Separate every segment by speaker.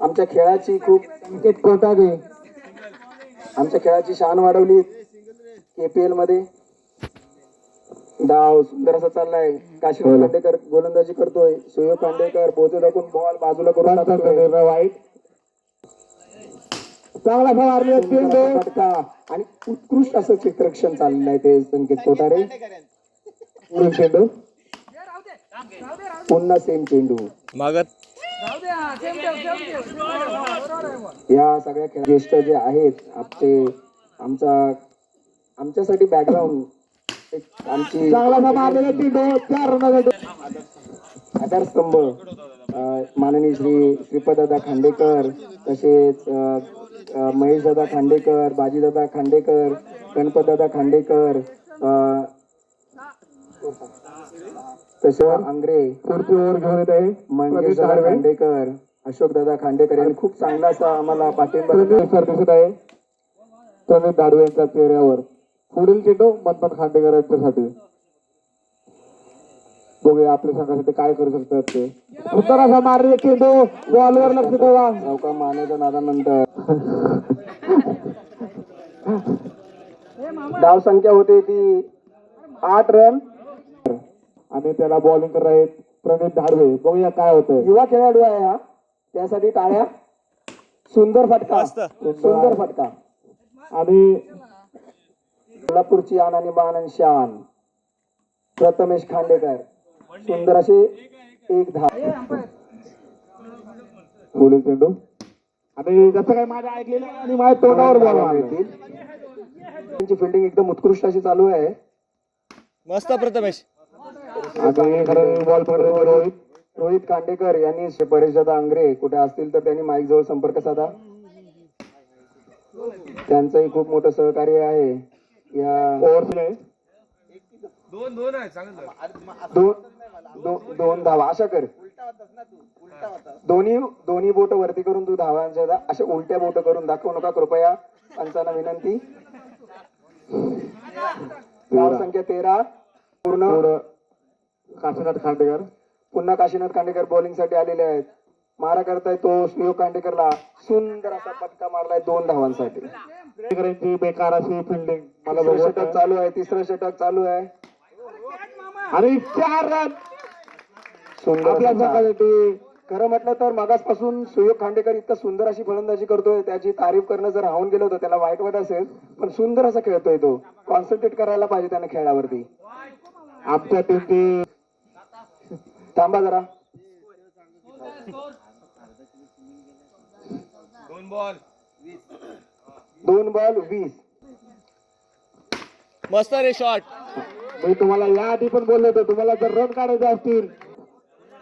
Speaker 1: आमच्या खेळाची खूप
Speaker 2: संकेत कोटागे
Speaker 1: आमच्या खेळाची शान वाढवली केपीएलमध्ये. डाव सुंदर असा चाललाय. काशीनाथ खांडेकर गोलंदाजी करतोय. सुयोग खांडेकर बोजे दाखवून बॉल बाजूला करून
Speaker 2: वाईट. चांगला फवारणी
Speaker 1: फटका. आणि उत्कृष्ट असं चित्रक्षण चाललेलं आहे ते संकेत कोठारे.
Speaker 2: पुढील चेंडू.
Speaker 1: पुन्हा सेम चेंडू.
Speaker 3: मागत
Speaker 1: या सगळ्या खेळ ज्येष्ठ जे आहेत आमचे आमचा आमच्यासाठी बॅकग्राऊंड आमची आधारस्तंभ माननीय श्री श्रीपदादा खांडेकर तसेच महेशदादा खांडेकर बाजीदादा खांडेकर गणपतदादा खांडेकर तसे आंग्रे.
Speaker 2: पुढची ओव्हर घेऊन येत आहे.
Speaker 1: मंगेशदादा खांडेकर. अशोकदादा खांडेकर यांनी खूप चांगला असा आम्हाला पाठिंबा
Speaker 2: दिसत आहे. प्रणित दाडवे यांच्या चेहऱ्यावर. पुढील चेंडू मनपत खांडेकर यांच्यासाठी. बघूया आपल्या संघासाठी काय करू शकतात ते. सुंदर असा मारलेला चेंडू. बॉलवर लक्ष ठेवा.
Speaker 1: चौका मानेच्या नादानंतर धाव संख्या होते ती आठ रन.
Speaker 2: आणि त्याला बॉलिंग करत आहेत प्रणित धाडवे. बघूया काय होतंय.
Speaker 1: युवा खेळाडू आहे हा. त्यासाठी टाळ्या. सुंदर फटका. सुंदर फटका.
Speaker 2: आणि
Speaker 1: कोल्हापूरची आन आणि मान आणि शान. प्रथमेश खांडेकर. सुंदर असे एक धाव.
Speaker 2: पुढील चेंडू आणि जसं काय माझ्या ऐकलेलं आणि माझ्या तोंडावर बॉल मारला.
Speaker 1: येतील त्यांची फिल्डिंग एकदम उत्कृष्ट अशी चालू आहे.
Speaker 3: मस्त प्रथमेश.
Speaker 2: बॉल पडतो रोहित
Speaker 1: रोहित खांडेकर यांनी परेशदादा आंग्रे कुठे असतील तर त्यांनी माईक जवळ संपर्क साधा. त्यांचंही खूप मोठं सहकार्य आहे. या
Speaker 2: ओव्हर
Speaker 1: दोन दो- दोन धावा. अशा कर. दोन्ही दोन्ही बोट वरती करून तू धावांच्या अशा उलट्या बोट करून दाखवू नका. कृपया पंचांना विनंती. धाव संख्या तेरा. पूर्ण.
Speaker 2: काशीनाथ खांडेकर.
Speaker 1: पुन्हा काशीनाथ खांडेकर बॉलिंगसाठी आलेले आहेत. मारा करताय तो सुयोग खांडेकरला. सुंदर असा फटका मारलाय दोन धावांसाठी.
Speaker 2: खांडेकरांची बेकार अशी फिल्डिंग मला बघू
Speaker 1: षटक चालू आहे तिसरं षटक चालू आहे.
Speaker 2: आणि चार रन!
Speaker 1: सुंदर
Speaker 2: आपल्या. संघासाठी
Speaker 1: खरं म्हटलं तर मागासपासून सुयोग खांडेकर इतकं सुंदर अशी फलंदाजी करतोय त्याची तारीफ करणं जर राहून गेलं होतं त्याला वाईट वाटत असेल पण सुंदर असा खेळतोय तो. कॉन्सन्ट्रेट करायला पाहिजे त्याने खेळावरती.
Speaker 2: आमच्या टीमची
Speaker 1: थांबा जरा.
Speaker 3: दोन बॉल.
Speaker 1: दोन बॉल वीस.
Speaker 3: मस्त रे शॉट
Speaker 2: मी तुम्हाला या आधी पण बोललो होतो तुम्हाला जर रन काढायचे असतील.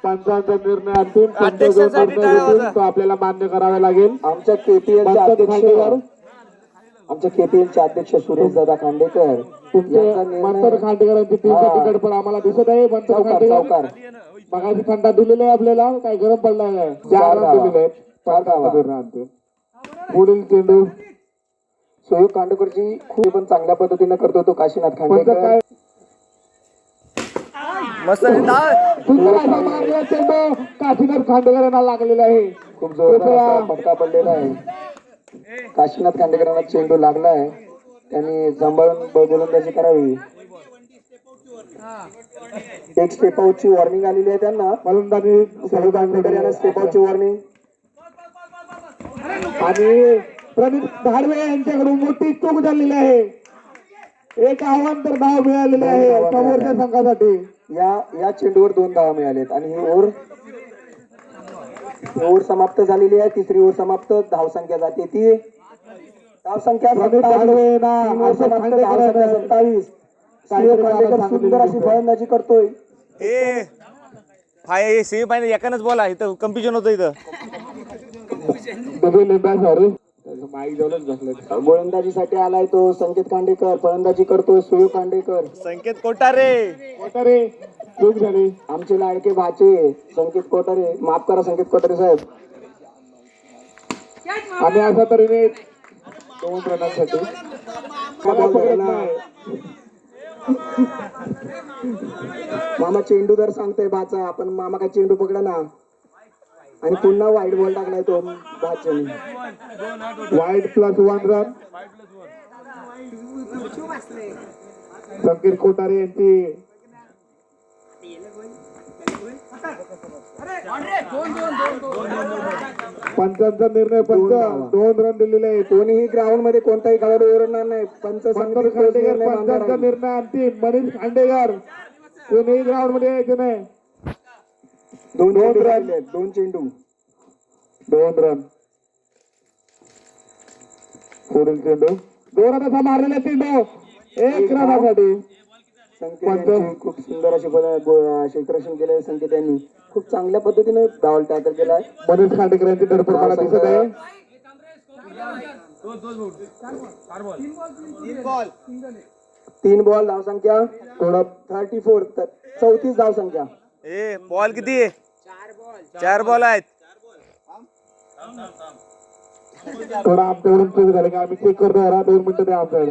Speaker 2: पंचांचा निर्णय अंतिम पंच जो निर्णय. तो आपल्याला मान्य करावा लागेल.
Speaker 1: आमच्या केपीएल चे
Speaker 2: पंचायत
Speaker 1: अध्यक्ष
Speaker 2: खांडेकर.
Speaker 1: आमच्या केपीएल चे अध्यक्ष सुरेश दादा खांडेकर
Speaker 2: मंतर खांडेकरांची टीमचं. तिकड पण आम्हाला दिसत आहे. मंतर खांडेकर मगाशी थंडा दिलेला आहे आपल्याला. काय गरम पडला आहे चार
Speaker 1: चार
Speaker 2: रन
Speaker 1: धावा.
Speaker 2: दिलेले आहेत
Speaker 1: चार धावा.
Speaker 2: पंचांचा निर्णय अंतिम पुढील चेंडू
Speaker 1: सुयोग खांडेकरची खूप पण चांगल्या पद्धतीने करतो तो काशीनाथ खांडेकर.
Speaker 2: काशीनाथ खांडेकर यांना लागलेला आहे.
Speaker 1: खूप जोरदार फटका पडलेला आहे. काशीनाथ खांडेकरांना चेंडू लागलाय. त्यांनी सांभाळून गोलंदाजी करावी. एक स्टेप आउटची वॉर्निंग आलेली आहे त्यांना.
Speaker 2: फलंदाजी
Speaker 1: सुयोग खांडेकर यांना स्टेप आउटची वॉर्निंग
Speaker 2: आणि प्रदीप धाडवे यांच्याकडून मोठी चूक झालेली आहे. एक आव्हान तर धाव मिळालेले आहे. समोरच्या संघासाठी.
Speaker 1: या या चेंडूवर दोन धाव मिळालेत. आणि हे ओव्हर ओव्हर समाप्त झालेली आहे. तिसरी ओव्हर समाप्त. धाव संख्या जाते ती. धाव संख्या
Speaker 2: प्रदीप
Speaker 1: सत्तावीस. सुंदर अशी फलंदाजी करतोय.
Speaker 3: ए फाय सेमी फायनल एकानच बॉल इथं कम्पिटिशन होतं इथं.
Speaker 1: गोलंदाजीसाठी आलाय तो संकेत खांडेकर फलंदाजी करतोय सुयोग खांडेकर
Speaker 3: संकेत कोटारे
Speaker 2: कोटारे चूक झाली
Speaker 1: आमचे लाडके भाचे. संकेत कोटारे माफ करा संकेत कोटारे साहेब.
Speaker 2: आम्ही अशा तऱ्हेने दोन रनांसाठी
Speaker 1: मामा चेंडू जर सांगतोय भाचा. आपण मामा काय चेंडू पकडा ना. आणि पुन्हा वाईट बॉल टाकलाय तो भाच्याने
Speaker 2: वाईट plus one run. Sanket Kothare यांची पंचांचा निर्णय पंच दोन रन दिलेले आहेत.
Speaker 1: कोणीही ग्राउंडमध्ये कोणताही खेळाडू ओरडणार नाही. पंच तोच
Speaker 2: खांडेकर पंचांचा. निर्णय अंतिम. मनीष खांडेकर. कोणीही ग्राउंडमध्ये यायचं नाही.
Speaker 1: दोन
Speaker 2: दोन
Speaker 1: चेंडू
Speaker 2: रन.
Speaker 1: दोन चेंडू.
Speaker 2: दोन रन पुढील चेंडू. दोन असा मारलेला चेंडू. एक रनासाठी.
Speaker 1: संकेत खूप सुंदर गो- क्षेत्ररक्षण केलंय संकेत यांनी. खूप चांगल्या पद्धतीने डावल टॅकल केलाय
Speaker 2: मनीष खांडेकर यांची धडपड मला दिसत आहे.
Speaker 1: तीन बॉल धाव संख्या थोडं थर्टी फोर चौतीस धाव संख्या.
Speaker 3: ए बॉल किती आहे? चार बॉल आहेत.
Speaker 2: थोडा आमच्याकडून चूक झाली का? आम्ही चेक करतो जरा दोन मिनिटं द्या आमच्याकडे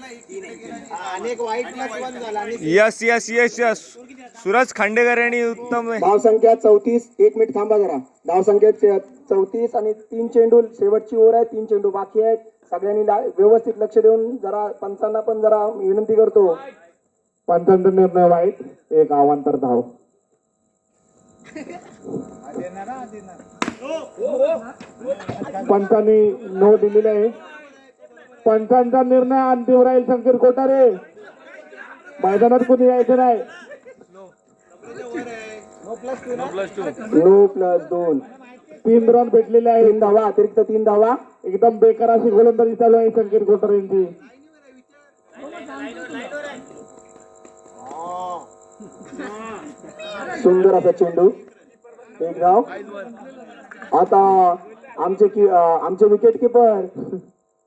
Speaker 4: हा, वाईट झाला
Speaker 3: yes yes yes yes. Suraj Khandekar यांनी उत्तम
Speaker 1: धाव संख्या चौतीस. एक मिनिट थांबा जरा. धाव संख्या चौतीस आणि तीन चेंडू. शेवटची ओव्हर आहे तीन चेंडू बाकी आहेत. सगळ्यांनी व्यवस्थित लक्ष देऊन जरा पंचांना पण जरा विनंती करतो.
Speaker 2: पंचांचा निर्णय वाईट एक अवांतर धाव. पंचांनी नो दिलेले आहे. पंचांचा निर्णय अंतिम राहील शंकर कोटारे मैदानात कोणी यायचं नाही.
Speaker 1: नो प्लस दोन.
Speaker 2: तीन रन भेटलेले आहे
Speaker 1: तीन धावा अतिरिक्त तीन धावा.
Speaker 2: एकदम बेकार अशी गोलंदाजी चालू आहे शंकर कोटारे यांची
Speaker 1: सुंदर असा चेंडू. एक धाव. आता आमचे आमचे विकेट किपर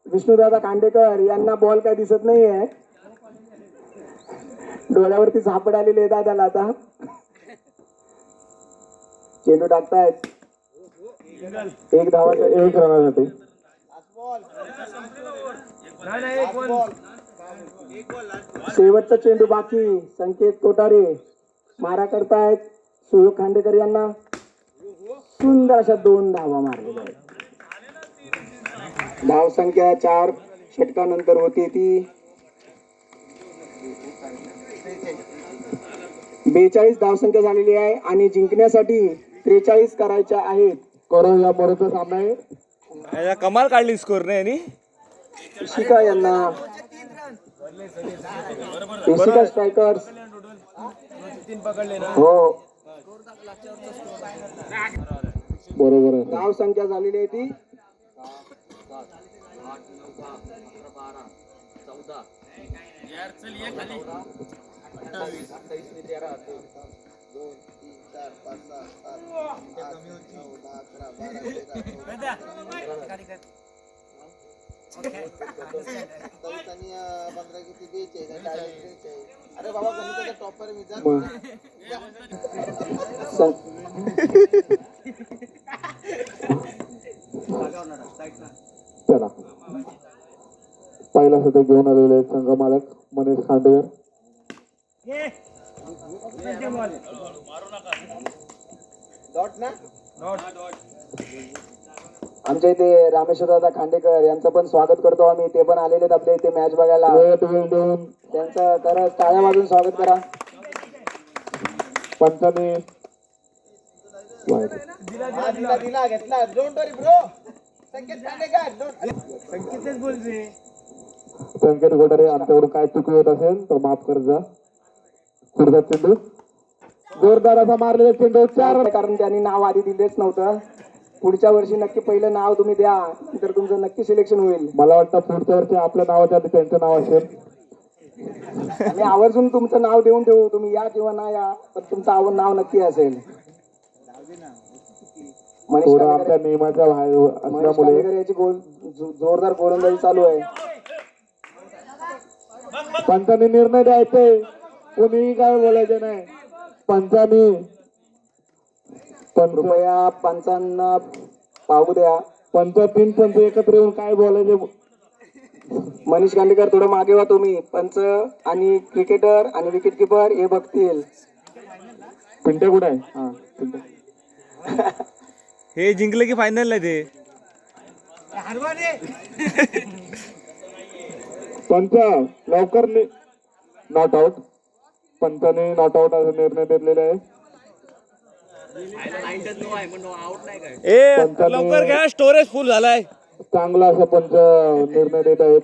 Speaker 1: विष्णुदादा कांडेकर यांना बॉल काय दिसत नाहीये. डोळ्यावरती झापड आलेली आहे दादाला आता. चेंडू टाकतायत. एक धावा
Speaker 2: एक रनासाठी
Speaker 1: शेवटचा चेंडू बाकी संकेत कोटारे मारा करतायत. सुयोग खांडेकर यांना. सुंदर अशा दोन धावा मारलेल्या आहेत. धाव संख्या चार षटकानंतर होती ती. बेचाळीस धावसंख्या झालेली आहे आणि जिंकण्यासाठी त्रेचाळीस करायच्या आहेत.
Speaker 2: करो या मोरचा सामना आहे
Speaker 3: कमाल काढली स्कोर नाही यांनी.
Speaker 1: इशिका यांना. इशिका स्ट्रायकर्स हो.
Speaker 2: बरोबर आहे.
Speaker 1: धाव संख्या झालेली आहे ती
Speaker 4: चौथानी अं, पंधरा किती बेचाळीस आणि चाळीस त्रेचाळीस. अरे बाबा गणिताचा टॉपर मी जा
Speaker 2: पहिला सध्या घेऊन आलेले आहेत संघ मालक मनीष खांडेकर.
Speaker 4: डॉट ना
Speaker 1: आमच्या इथे रामेश्वरदादा खांडेकर यांचं पण स्वागत करतो आम्ही. ते पण आलेले आहेत आपल्या इथे मॅच बघायला. त्यांचं करा टाळ्या वाजून स्वागत करा.
Speaker 2: पंचाने
Speaker 4: दिला दिला घेतला. Don't worry bro Sanket Khandekar संकेतच बोल रे
Speaker 2: संकेत गोटारे आमच्याकडून काय चुकी होत असेल तर माफ करत जा. पुढचा चेंडू. जोरदार असा मारलेला चेंडू चार
Speaker 1: कारण त्यांनी नाव आधी दिलेच नव्हतं. पुढच्या वर्षी नक्की पहिलं नाव तुम्ही द्या तर तुमचं नक्की सिलेक्शन होईल.
Speaker 2: मला वाटतं पुढच्या वर्षी आपल्या नावाच्या आधी त्यांचं नाव असेल.
Speaker 1: मी आवर्जून तुमचं नाव देऊन ठेवू तुम्ही या किंवा ना या पण तुमचं आव नाव नक्की असेल. मनीष
Speaker 2: आमच्या नियमाच्या बाहेर असल्यामुळे.
Speaker 1: याची गोल जोरदार गोलंदाजी चालू आहे.
Speaker 2: पंचाने निर्णय द्यायचे. कोणीही काय बोलायचं नाही. पंचानी. पंच
Speaker 1: कृपया पंचांना पाहू द्या.
Speaker 2: पंच तीन पंच एकत्र येऊन काय बोलायचे?
Speaker 1: मनीष गांडेकर थोडं मागे व्हा तुम्ही. पंच आणि क्रिकेटर आणि विकेट किपर हे बघतील.
Speaker 2: पिंट्या कुठे आहे? हा. पिंट्या.
Speaker 3: हे जिंकलं की फायनल आहे ते.
Speaker 2: पंच लवकर नॉट आउट पंचाने नॉट आउट असा निर्णय दिलेला आहे.
Speaker 3: ए लवकर घ्या स्टोरेज फुल झालाय.
Speaker 2: चांगला असा पंच निर्णय देत आहेत.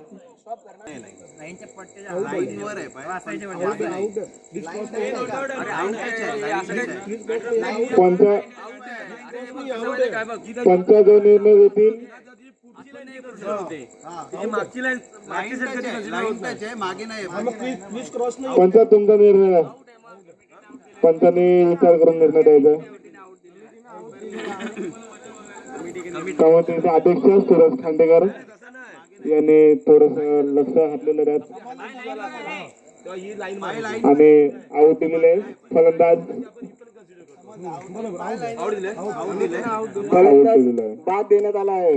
Speaker 2: पंच पंच जो निर्णय देतील
Speaker 4: मागे नाही
Speaker 2: पंच तुमचा निर्णय. पंचाने विचार करून निर्णय द्यायचा. अध्यक्ष सुरज खांडेकर. यांनी थोडस लक्ष घातलेलं त्यात. आणि आऊट दिलेले फलंदाज.
Speaker 1: बाद देण्यात आला आहे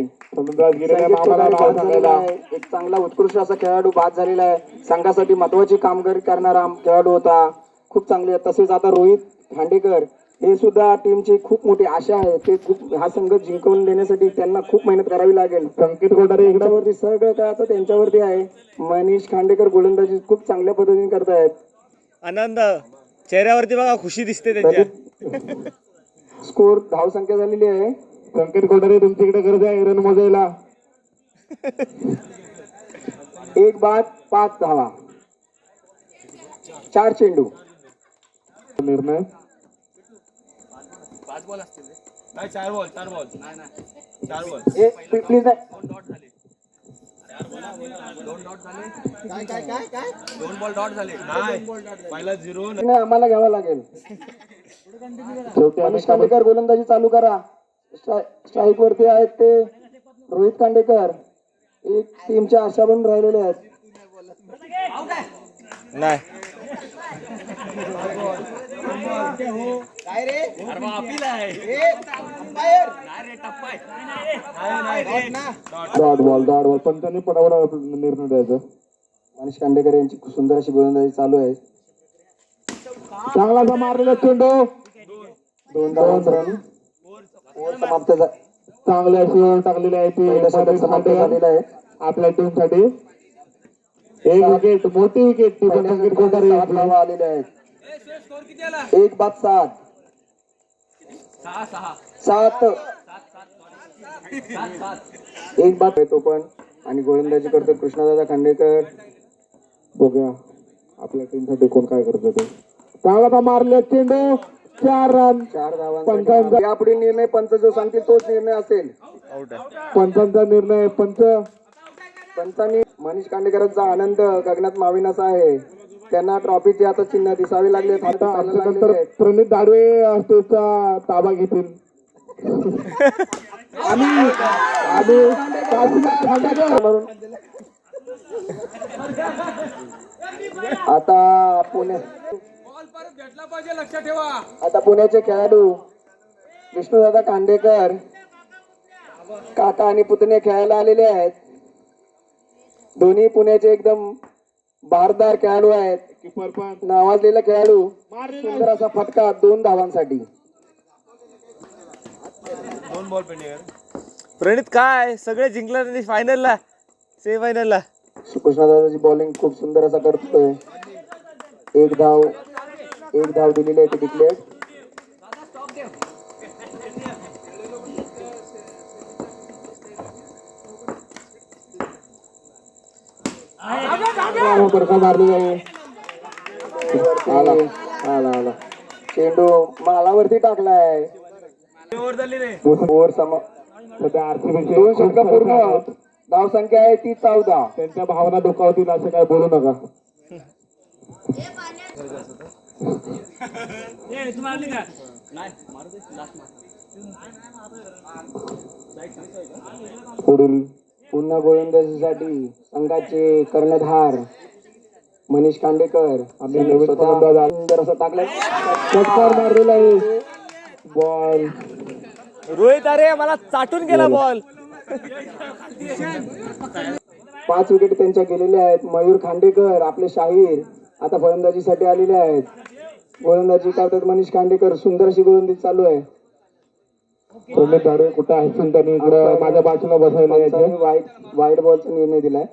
Speaker 1: एक चांगला उत्कृष्ट असा खेळाडू बाद झालेला आहे संघासाठी महत्वाची कामगिरी करणारा खेळाडू होता खूप चांगले तसेच आता रोहित खांडेकर हे सुद्धा टीमची खूप मोठी आशा आहे ते खूप हा संघ जिंकवून देण्यासाठी त्यांना खूप मेहनत करावी लागेल
Speaker 2: संकेत गोटारे एकदा
Speaker 1: सगळं काय आता त्यांच्यावरती आहे मनीष खांडेकर गोलंदाजी खूप चांगल्या पद्धतीने करतायत
Speaker 3: आनंद चेहऱ्यावरती बघा खुशी दिसते त्यांच्या.
Speaker 1: स्कोर धाव संख्या झालेली आहे.
Speaker 2: संकेत कोठारे तुमच्याकडे गरज आहे रन मोजायला.
Speaker 1: एक बाद पाच धावा. चार चेंडू.
Speaker 2: निर्णय?
Speaker 3: चार बॉल चार बॉल. चार बॉल.
Speaker 1: ए, प्लीज नाही
Speaker 4: काय काय काय काय?
Speaker 3: दोन बॉल डॉट झाले. नाही. पहिला झिरो
Speaker 1: नाही, आम्हाला घ्यावं लागेल. मनीष खांडेकर गोलंदाजी चालू करा. स्ट्राईक वरती आहेत ते. रोहित खांडेकर. एक टीमच्या आशा बनून राहिलेले आहेत.
Speaker 3: नाही.
Speaker 4: काय रे? ए, बाहेर.
Speaker 2: Dot ball dot ball. पंचांनी निर्णय द्यायचा.
Speaker 1: मनीष खांडेकर यांची खूप सुंदर अशी गोलंदाजी चालू आहे.
Speaker 2: चांगलासा मारलेला चेंडू.
Speaker 1: दोन धावांचा रन समाप्त
Speaker 2: चांगले अशी ओव्हर टाकलेली आहे ती.
Speaker 1: समाप्त झालेलं आहे.
Speaker 2: आपल्या टीमसाठी. एक विकेट मोठी विकेट ती पण
Speaker 1: सात
Speaker 2: यांची.
Speaker 1: धावा आलेल्या आहेत. एक बाद सात. सात. एक बाद आहे तो पण आणि गोलंदाजी करतो कृष्णदादा खांडेकर.
Speaker 2: बघूया आपल्या टीमसाठी कोण काय करत ते. चांगला मारले चेंडू चार रन
Speaker 1: चार धावांचा यापुढे निर्णय पंच जो सांगतील तोच निर्णय असेल.
Speaker 2: पंचांचा निर्णय पंच.
Speaker 1: पंचांनी मनीष खांडेकरांचा आनंद गगनात माविनासा आहे त्यांना ट्रॉफीचे आता चिन्ह दिसावे लागले
Speaker 2: प्रणित दाडवे ताबा घेतील. आणि
Speaker 1: आता पुणे आता पुण्याचे खेळाडू विष्णुदादा कांडेकर काका आणि पुतणे खेळायला आलेले आहेत. दोन्ही पुण्याचे एकदम भारदार खेळाडू आहेत. नावाजलेला खेळाडू सुंदर असा फटका दोन धावांसाठी.
Speaker 3: बॉल पेंडिंग प्रणित काय सगळे जिंकलं फायनलला सेमी फायनलला
Speaker 1: कृष्णदादाची बॉलिंग खूप सुंदर असा करतोय. एक धाव एक धाव दिलेली आहे डिक्लेअर
Speaker 2: फरका मारली आहे.
Speaker 1: आला आला आला. चेंडू मालावरती टाकलाय.
Speaker 3: ओव्हर
Speaker 2: सध्या आरसीबी
Speaker 1: दोन षटक पूर्ण. धाव संख्या आहे ती चौदा.
Speaker 2: त्यांच्या भावना दुखावतील असं काय बोलू नका. पुढील
Speaker 1: पुन्हा गोलंदाजीसाठी संघाचे कर्णधार मनीष खांडेकर
Speaker 2: आणि नवीन
Speaker 1: स्वतः
Speaker 2: फलंदाज
Speaker 1: असं टाकलाय
Speaker 2: षटकार मारलेला आहे बॉल
Speaker 3: रोहित अरे मला चाटून गेला बॉल.
Speaker 1: पाच विकेट त्यांच्या गेलेल्या आहेत. मयूर खांडेकर आपले शाहीर आता फलंदाजीसाठी आलेले आहेत. गोलंदाजी करतात मनीष खांडेकर. सुंदर अशी गोलंदाजी चालू आहे.
Speaker 2: प्रमित झाडे कुठं असतील त्यांनी इकडं माझ्या बाजूला बसायला यायचे
Speaker 1: पंचांनी वाईट वाईट बॉलचा निर्णय दिलाय.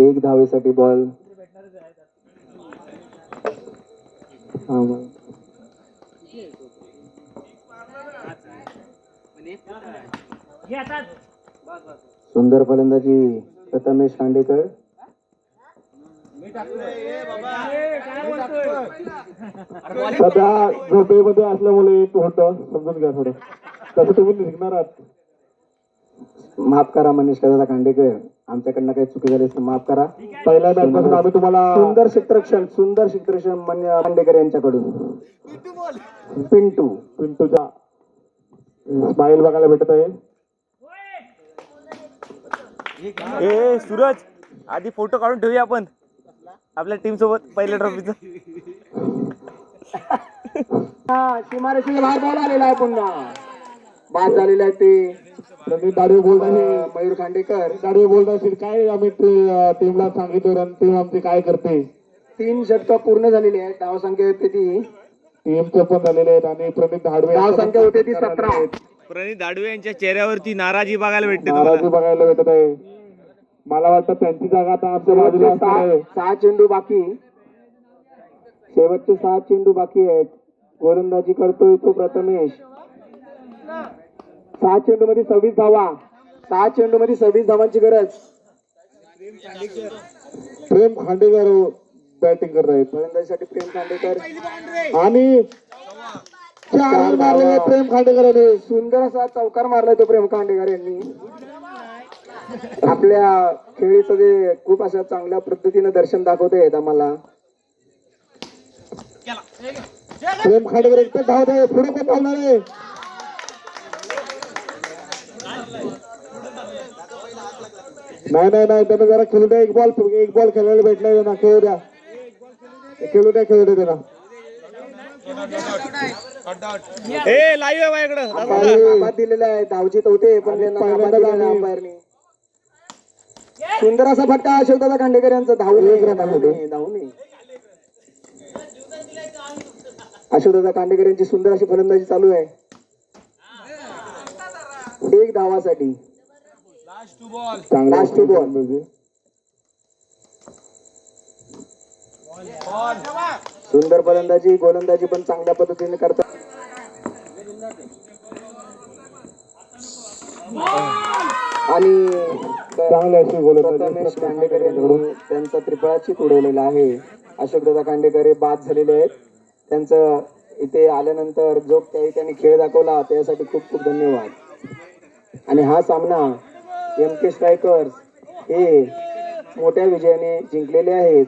Speaker 1: एक धावेसाठी बॉल. सुंदर फलंदाजी प्रथमेश खांडेकर.
Speaker 2: सध्या झोपेमध्ये असल्यामुळे होत समजून घ्या थोडं. तसं तुम्ही निघणार आहात.
Speaker 1: माफ करा मनीष दादा खांडेकर. आमच्याकडनं काही चुकी झाली तर माफ करा.
Speaker 2: पहिल्या मॅच पासून आम्ही तुम्हाला
Speaker 1: सुंदर क्षेत्ररक्षण सुंदर क्षेत्ररक्षण मन्य खांडेकर यांच्याकडून. पिंटू
Speaker 2: पिंटूचा स्माइल बघायला भेटत आहे.
Speaker 3: ए सूरज आधी फोटो काढून ठेवूया आपण. आपल्या टीम सोबत पहिल्या ट्रॉफीचा
Speaker 1: सीमारेषेच्या बाहेर बॉल आलेला आहे पुन्हा. बाद झालेला आहे ते.
Speaker 2: त्यांनी दाढी बोलत आहे
Speaker 1: मयूर खांडेकर.
Speaker 2: दाढी बोलत असेल काय आम्ही टीमला सांगितलं आणि टीम आमची काय करते?
Speaker 1: तीन षटकं पूर्ण झालेली आहेत. धाव संख्या होती ती.
Speaker 2: टीमचे पण झालेले आहेत आणि प्रणित धाडवे
Speaker 1: धाव संख्या होती ती सतरा.
Speaker 3: प्रणित दाडवे यांच्या चेहऱ्यावरती नाराजी बघायला भेटते
Speaker 2: नाराजी बघायला भेटत आहे. मला वाटतं त्यांची जागा आता आमच्या बाजूला
Speaker 1: सहा चेंडू बाकी. शेवटचे सहा चेंडू बाकी आहेत. गोलंदाजी करतोय तो प्रथमेश. सहा चेंडू मध्ये सव्वीस धावा. सहा चेंडू मध्ये सव्वीस धावांची गरज.
Speaker 2: प्रेम खांडेकर बॅटिंग करत आहेत.
Speaker 1: फलंदाजीसाठी प्रेम खांडेकर.
Speaker 2: आणि चार मारलेले प्रेम खांडेकर
Speaker 1: सुंदर असा चौकार मारलाय तो प्रेम खांडेकर यांनी. आपल्या खेळीचं जे खूप अशा चांगल्या पद्धतीने दर्शन दाखवत आहेत आम्हाला.
Speaker 2: प्रेम खांडेकर एकटे धावत आहे पुढे पण धावणार आहे. नाही नाही नाही त्यानं जरा खेळू द्या एक बॉल एक बॉल खेळायला भेटलाय त्यांना खेळू द्या. खेळू द्या खेळू द्या त्याला
Speaker 3: ए लाईव्ह आहे
Speaker 1: बाद दिलेला आहे होते पण त्यांना. सुंदर असा फटका अशोकदादा खांडेकर यांचा धावून धावून धावून अशोकदादा खांडेकर यांची सुंदर अशी फलंदाजी चालू आहे. एक धावासाठी. Two ball.
Speaker 2: म्हणजे.
Speaker 1: सुंदर फलंदाजी गोलंदाजी पण चांगल्या पद्धतीने करतात. आणि त्यांचा त्रिफळाचीत उडवलेला आहे. अशोकदादा खांडेकर हे बाद झालेले आहेत. त्यांचं इथे आल्यानंतर जो काही त्यांनी खेळ दाखवला त्यासाठी खूप खूप धन्यवाद. आणि हा सामना एम के स्ट्रायकर्स हे मोठ्या विजयाने जिंकलेले आहेत.